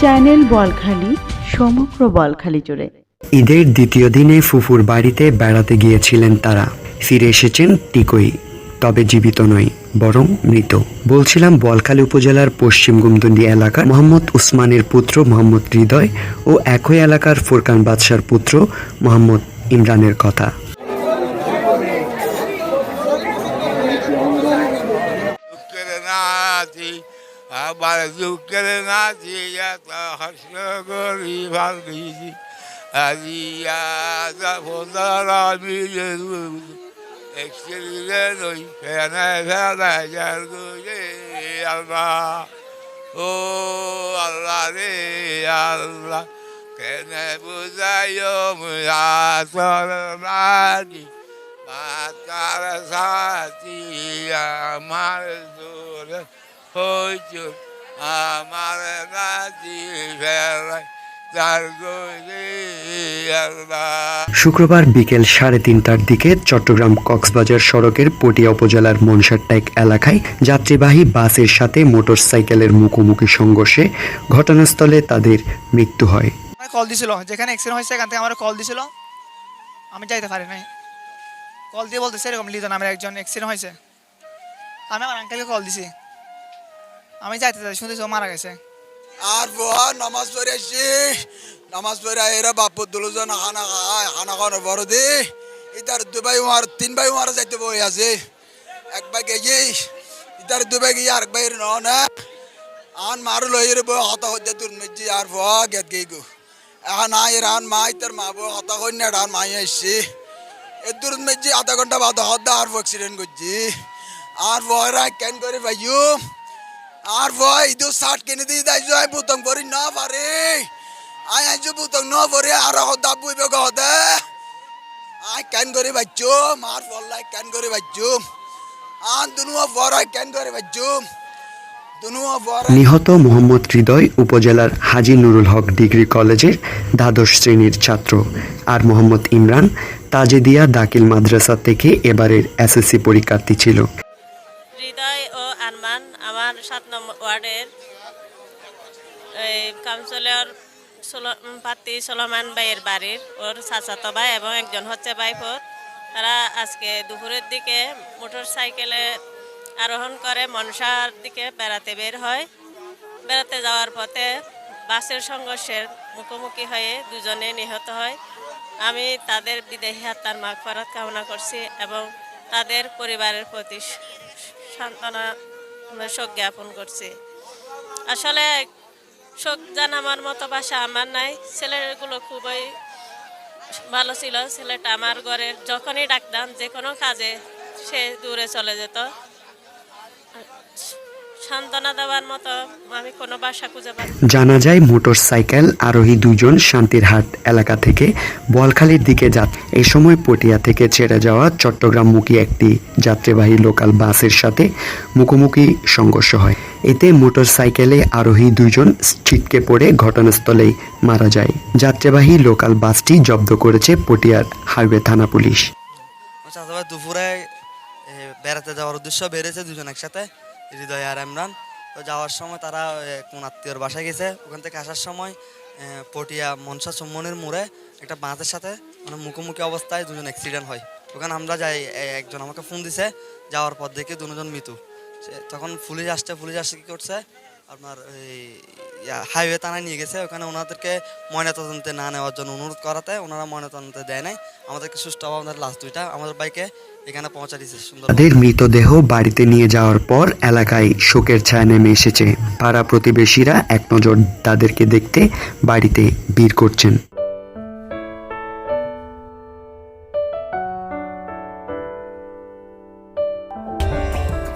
Channel Balkhali, সমগ্র বলখালি জুড়ে। ঈদের দ্বিতীয় দিনে ফুফুর বাড়িতে বেড়াতে গিয়েছিলেন তারা। ফিরে এসেছেন টিকই তবে জীবিত নয় বরং মৃত। বলছিলাম, বলখালী উপজেলার পশ্চিম গুমদন্ডি এলাকার মোহাম্মদ উসমানের পুত্র মোহাম্মদ হৃদয় ও একই এলাকার ফুরকান বাদশার পুত্র মোহাম্মদ ইমরানের কথা দুঃখের নাতি আবার দুঃখের এত হাস্য করি ভাবছি আজিয়া যাবতার আমি এক্সিলে নই ফেনে ফেলে যার গুজে আল্লাহ ও আল্লাহ রে আল্লাহ, কেনে বুঝাইও মুয়া সর নাতি মাতার সাথী আমার দূরে আমার ফেরাই শুক্রবার বিকেল সাড়ে তিনটার দিকে চট্টগ্রাম কক্সবাজার সড়কের পটিয়া উপজেলার মনসারটাইক এলাকায় যাত্রীবাহী বাসের সাথে মোটরসাইকেলের মুখোমুখি সংঘর্ষে ঘটনাস্থলে তাদের মৃত্যু হয়। আমার কল দিছিল যেখানে অ্যাক্সিডেন্ট হয়েছে এখান থেকে আমার কল দিছিল। আমি যাইতে পারি নাই। কল দিয়ে বলতেছে এরকম লিজন আমার একজন অ্যাক্সিডেন্ট হয়েছে। আমি আমার আঙ্কেলকে কল দিছি। আমি যাইতে চাই, শুনতেছি ও মারা গেছে। আর বুয়া নামাজ পড়ে আসছি নামাজ পড়ে এরা বাপ দুলোজন হানা খায়, হানা খাওয়ানোর বড় দে। ইতার দুবাই উমার তিন ভাই উমার যাইতে বই আছে। এক ভাই গিয়ে ইতার দুবাই গিয়ে আরেক ভাই ন না। আন মারু লই রে বই হতা হতে তুর মেজি আর বুয়া গেত গই গো। এখন আই রান মা ইতার মা বউ হতা হই না রান মাই আসছি। এ দূর মেজি আধা ঘণ্টা বাদ হদ্দা আর অ্যাক্সিডেন্ট করছি। আর বয়রা কেন করে ভাইয়ু? আর ভাই ইদু শার্ট কিনে দিয়ে দেয় জয় বুতং পরি না পারে। আই আই বুতং ন পরে আর হদা বুই বুইবে গদে আই কেন করে বাচ্চু? মার ফল্লাই কেন করে বাচ্চু? আন দুনুয়া বড়াই কেন করে বাচ্চু? নিহত মোহাম্মদ হৃদয় উপজেলার হাজি নুরুল হক ডিগ্রি কলেজের দ্বাদশ শ্রেণির ছাত্র আর মোহাম্মদ ইমরান তাজেদিয়া দাখিল মাদ্রাসা থেকে এবারের এসএসসি পরীক্ষার্থী ছিল। হৃদয় সাত নম্বর ওয়ার্ডের এই কাউন্সিলর পাত্তি সোলমান ভাইয়ের বাড়ির, ওর চাচাতো ভাই এবং একজন হচ্ছে ভাইপোর তারা আজকে দুপুরের দিকে মোটর সাইকেলে আরোহণ করে, মনসার দিকে বেড়াতে বের হয়। বেড়াতে যাওয়ার পথে বাসের সংঘর্ষের মুখোমুখি হয়ে দুজনে নিহত হয়। আমি তাদের বিদেহী আত্মার মাগ ফেরত কামনা করছি এবং তাদের পরিবারের প্রতি সান্ত্বনা মানে শোক জ্ঞাপন করছি। আসলে শোক জানামার মতো বাসা আমার নাই। ছেলেগুলো খুবই ভালো ছিল। ছেলেটা আমার ঘরে যখনই ডাকতাম যে কোনো কাজে সে দূরে চলে যেত। সান্ত্বনা দেওয়ার মতো আমি কোনো বাসা খুঁজে পাই জানা যায় মোটরসাইকেল আরোহী দুজন শান্তিরহাট এলাকা থেকে বলখালির দিকে যাত। এই সময় পটিয়া থেকে ছেড়ে যাওয়া চট্টগ্রামমুখী একটি যাত্রীবাহী লোকাল বাসের সাথে মুখোমুখি সংঘর্ষ হয়। এতে মোটরসাইকেলে আরোহী দুজন ছিটকে পড়ে ঘটনাস্থলেই মারা যায়। যাত্রীবাহী লোকাল বাসটি জব্দ করেছে পটিয়ার হাইওয়ে থানা পুলিশ। দুপুরে বেড়াতে যাওয়ার উদ্দেশ্য বেড়েছে দুজন একসাথে। হৃদয় আর ইমরান। তো যাওয়ার সময় তারা কোন আত্মীয়র বাসায় গেছে। ওখান থেকে আসার সময় পটিয়া মনসা চুম্বনের মোড়ে একটা বাঁধের সাথে মানে মুখোমুখি অবস্থায় দুজন অ্যাক্সিডেন্ট হয়। ওখানে আমরা যাই একজন আমাকে ফোন দিছে, যাওয়ার পর দেখে দুজন মৃত্যু তখন পুলিশ আসছে পুলিশ আসছে কি করছে? আপনার হাইওয়ে থানায় নিয়ে গেছে। ওখানে ওনাদেরকে ময়নাতদন্তে না নেওয়ার জন্য অনুরোধ করাতে ওনারা ময়নাতদন্তে দেয় নাই। আমাদেরকে সুস্থ আমাদের লাস্ট দুইটা আমাদের বাইকে এখানে পৌঁছা দিয়েছে, সুন্দর। তাদের মৃতদেহ বাড়িতে নিয়ে যাওয়ার পর এলাকায় শোকের ছায়া নেমে এসেছে। পাড়া প্রতিবেশীরা এক নজর তাদেরকে দেখতে বাড়িতে ভিড় করছেন।